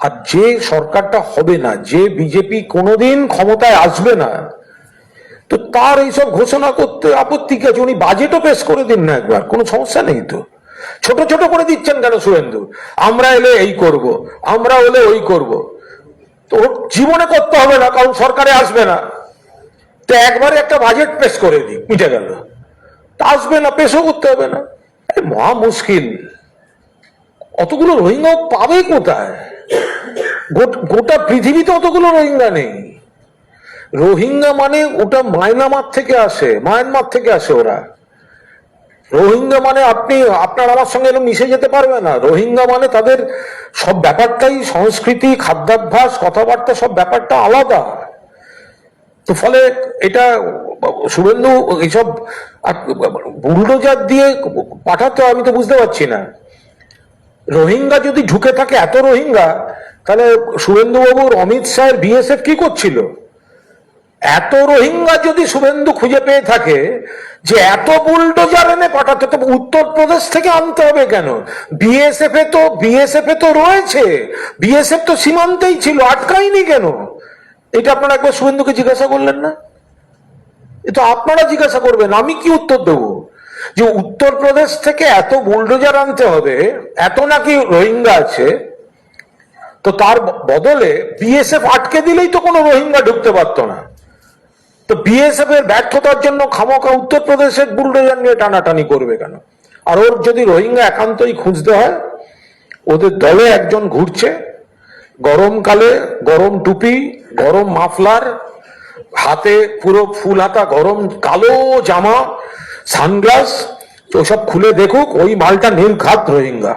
আর যে সরকারটা হবে না, যে বিজেপি কোনোদিন ক্ষমতায় আসবে না, তো তার এইসব ঘোষণা করতে আপত্তি আছে? উনি বাজেটও পেশ করে দিন না একবার, কোনো সমস্যা নেই তো। ছোট ছোট করে দিচ্ছেন কেন শুভেন্দু আমরা এলে এই করব, আমরা হলে ওই করব। তো জীবনে করতে হবে না, কারণ সরকারে আসবে না। তো একবারে একটা বাজেট পেশ করে দিই মিটে গেল। তা আসবে না পেশও করতে হবে না। মহা মুশকিল। অতগুলো রোহিঙ্গা পাবে কোথায়? গোটা পৃথিবীতে অতগুলো রোহিঙ্গা নেই। রোহিঙ্গা মানে ওটা মায়ানমার থেকে আসে, মায়ানমার থেকে আসে ওরা। রোহিঙ্গা মানে আপনি, আপনার আমার সঙ্গে এরকম মিশে যেতে পারবে না। রোহিঙ্গা মানে তাদের সব ব্যাপারটাই সংস্কৃতি, খাদ্যাভ্যাস, কথাবার্তা, সব ব্যাপারটা আলাদা। তো ফলে এটা, শুভেন্দু, এইসব বুলডোজার দিয়ে পাঠাতে আমি তো বুঝতে পারছি না। রোহিঙ্গা যদি ঢুকে থাকে এত রোহিঙ্গা, তাহলে শুভেন্দুবাবুর অমিত শাহের বিএসএফ কি করছিল? এত রোহিঙ্গা যদি শুভেন্দু খুঁজে পেয়ে থাকে, যে এত বুলডোজার এনে পাঠাতে, তো উত্তরপ্রদেশ থেকে আনতে হবে কেন? বিএসএফ এ তো বিএসএফ এ তো রয়েছে। বিএসএফ তো সীমান্তেই ছিল, আটকায়নি কেন? এটা আপনারা একবার শুভেন্দুকে জিজ্ঞাসা করলেন না? এ তো আপনারা জিজ্ঞাসা করবেন, আমি কি উত্তর দেবো? যে উত্তরপ্রদেশ থেকে এত বুলডোজার আনতে হবে, এত নাকি রোহিঙ্গা আছে, তো তার বদলে বিএসএফ আটকে দিলেই তো কোনো রোহিঙ্গা ঢুকতে পারতো না। তো বিএসএফ এর ব্যর্থতার জন্য খামোখা উত্তরপ্রদেশের বুলডোজার নিয়ে টানাটানি করবে কেন? আর ওর যদি রোহিঙ্গা একান্তই খুঁজতে হয়, ওদের দলে একজন ঘুরছে, গরমকালে গরম টুপি, গরম মাফলার, হাতে পুরো ফুল হাতা গরম কালো জামা সানগ্লাস ওসব খুলে দেখুক ওই মালটা নীল খাত রোহিঙ্গা।